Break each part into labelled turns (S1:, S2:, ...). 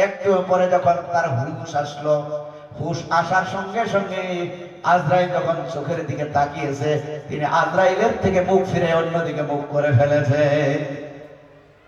S1: একটু পরে যখন তার হুশ আসলো, হুশ আসার সঙ্গে সঙ্গে আজরাইল যখন চোখের দিকে তাকিয়েছে, তিনি আজরাইলের থেকে মুখ ফিরে অন্যদিকে মুখ করে ফেলেছে।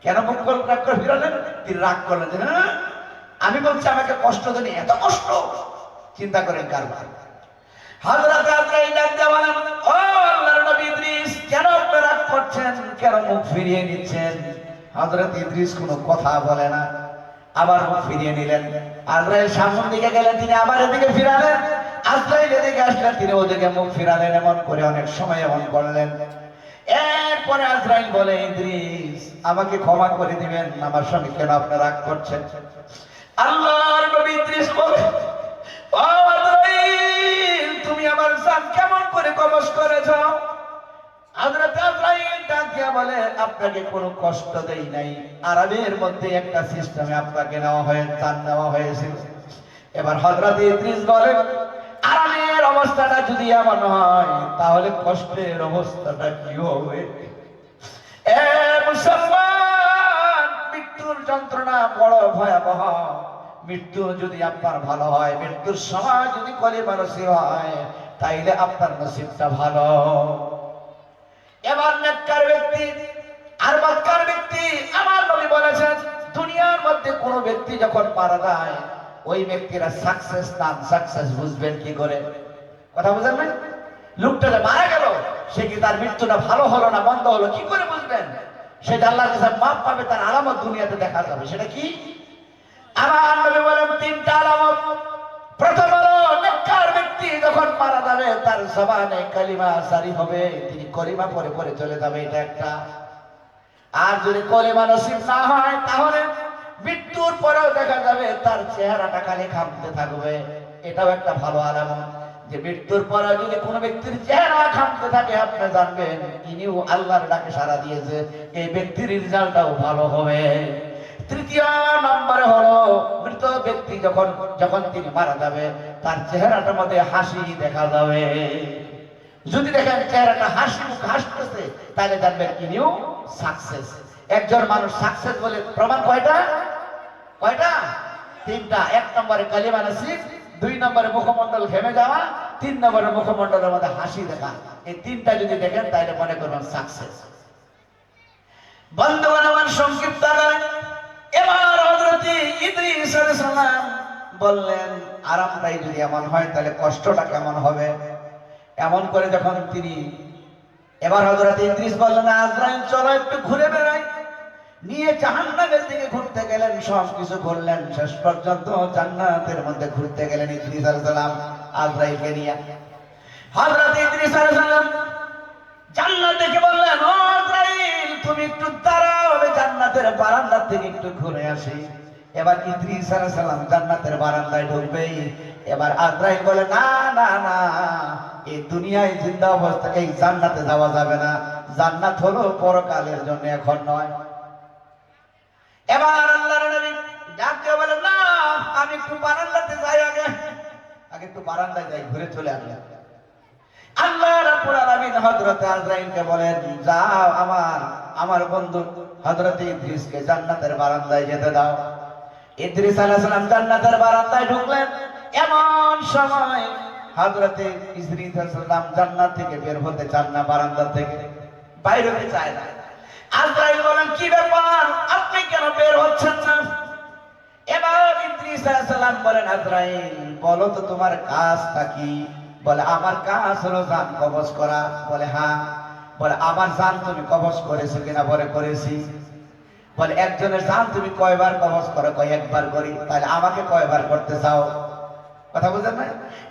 S1: কেন মুখ রাগ করে ফিরালেন? তিনি রাগ করলেন "হ্যাঁ? আমি বলছি আমাকে কষ্ট দেনি, এত কষ্ট? চিন্তা করেন কারবার হযরত আজরাইল ডাক দিয়ে বলেন, ও আল্লাহর নবী ইদ্রিস, কেন আপনি রাগ করছেন? কেন মুখ ফিরিয়ে নিচ্ছেন? হযরত ইদ্রিস কোনো কথা বলে না। আবার ফিরিয়ে নিলেন। আজরাইল সামনের দিকে গেলেন, তিনি আবার এদিকে ফিরালেন। আজরাইল এদিকে আসলেন, তিনি ওদিকে মুখ ফিরালেন, এমন করে অনেক সময় এমন করলেন। এরপরে আজরাইল বলে, ইদ্রিস, আমাকে ক্ষমা করে দিবেন, আমার সঙ্গে কেন আপনি রাগ করছেন? আল্লাহর নবী ইদ্রিস বলে, ও আজরাইল, তুমি আমার জান কেমন করে কবজ করেছ? দিয়া বলে, আপনাকে কোনো কষ্ট দেই নাই। আরবের মধ্যে একটা সিস্টেমে আপনাকে নেওয়া হয়ে জান নেওয়া হয়েছিল। এবার হযরত ইদ্রিস বলেন আরামের অবস্থাটা যদি এমন হয়, তাহলে কষ্টের অবস্থাটা কি হবে? এ মুসলমান, মৃত্যুর যন্ত্রণা বড় ভয়াবহ। মৃত্যু যদি আপনার ভালো হয়, মৃত্যুর সময় যদি কলিমা নসিব হয়, তাইলে আপনার নসিবটা ভালো। এবার নেককার ব্যক্তি, আর বদকার ব্যক্তি আমার নবী বলেছেন, দুনিয়ার মধ্যে কোন ব্যক্তি যখন মারা যায়, ওই ব্যক্তিরা সাকসেস নাম সাকসেস বুঝবেন কি করে? কথা বুঝেন না লোকটা মারা গেল, সে কি তার মৃত্যুটা ভালো হলো না মন্দ হলো? কি করে বুঝবেন? সেটা আল্লাহর কাছে মাপ পাবে, তার আলামত দুনিয়াতে দেখা যাবে। সেটা কি? আমার নবী বলেন, তিনটা আলামত। মারা তার জবানে কালিমা সারি হবে। তিনি কলিমা পরে পরে চলে যাবে, এটা একটা। আর যদি কলিমা নসিব না হয়, তাহলে মৃত্যুর পরেও দেখা যাবে তার চেহারাটা খালি খামতে থাকবে। এটাও একটা ভালো আলামত যে মৃত্যুর পরে যদি কোনো ব্যক্তির চেহারা খামতে থাকে, আপনি জানবেন, ইনিও আল্লাহর ডাকে সারা দিয়েছে, এই ব্যক্তির রেজাল্টটাও ভালো হবে। তৃতীয় নম্বরে হলো, মৃত ব্যক্তি যখন যখন তিনি মারা যাবে, তার চেহারাটার মধ্যে হাসি দেখা যাবে। যদি দেখেন চেহারাটা হাসি মুখ হাসতেছে, তাহলে জানবেন ইনিও সাকসেস একজন মানুষ সাকসেস বলে প্রমাণ কয়টা? কয়টা? তিনটা। এক নম্বরে কালিমা নাসিব দুই নম্বরে মুখমণ্ডল ঘেমে যাওয়া, তিন নম্বরে মুখমণ্ডলের মধ্যে হাসি দেখা। এই তিনটা যদি দেখেন, তাহলে মনে করবেন সাকসেস বন্ধুগণ, আমার সংক্ষিপ্ত এবার হযরতে ইদ্রিস বললেন, আরামটাই যদি এমন হয়, তাহলে কষ্টটা কেমন হবে? এমন করে যখন তিনি, এবার হযরত ইদ্রিস বললেন, আজরাইল, চলো একটু ঘুরে বেড়াই। নিয়ে জাহান্নামের দিকে ঘুরতে গেলেন সব কিছু করলেন। শেষ পর্যন্ত জান্নাতের মধ্যে ঘুরতে গেলেন ইদ্রিস আলাইহিস সালাম আজরাইলকে নিয়ে। হযরত ইদ্রিস আলাইহিস সালাম জান্নাত দেখে বললেন ও আজরাইল তুমি একটু দাঁড়াও, আমি জান্নাতের বারান্দার থেকে একটু ঘুরে আসি। এবার ইদ্রিস আলাইহিস সালাম জান্নাতের বারান্দায় ঢুকবেই এবার আজরাইল বলে, না না না, এই দুনিয়ায় জিন্দা অবস্থা, এই জান্নাতে যাওয়া যাবে না। জান্নাত হলো পরকালের জন্য এখন নয়। এবার আল্লাহর নবী ডাক বলে, না, আমি একটু বারান্দাতে যাই আগে। আগে একটু বারান্দায় যাই, ঘুরে চলে আসলাম। আল্লাহ রাব্বুল আলামিন হযরত আজরাইলকে বলেন, যাও আমার আমার বন্ধু হযরত ইদ্রিসকে জান্নাতের বারান্দায় যেতে দাও। ইদ্রিস আলাইহিস সালাম জান্নাতের বারান্দায় ঢুকলেন। এমন সময় হযরত ইদ্রিস আলাইহিস সালাম জান্নাত থেকে বের হতে চান না বারান্দা থেকে। বাইরে হতে চায় না। আজরাইল বলেন, কি ব্যাপার? আপনি কেন বের হচ্ছেন না? এবার ইদ্রিস আলাইহিস সালাম বলেন, আজরাইল, বলো তো তোমার কাজটা কি? বলে, আমার কাজ হলো জান কবজ করা। বলে হ্যাঁ। বলে, আমার জান তুমি কবজ করেছ কিনা? বলে, করেছি। বলে, একজনের জান তুমি কয়বার কবজ করো? কয়, একবার করি। তাহলে আমাকে কয়বার করতে চাও? কথা বুঝলেন না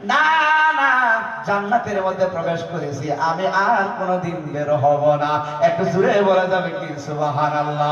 S1: না না, জান্নাতের মধ্যে প্রবেশ করেছি। আমি আর কোনোদিন বের হব না। একটু জুড়ে বলা যাবে কি? সুবহানাল্লাহ।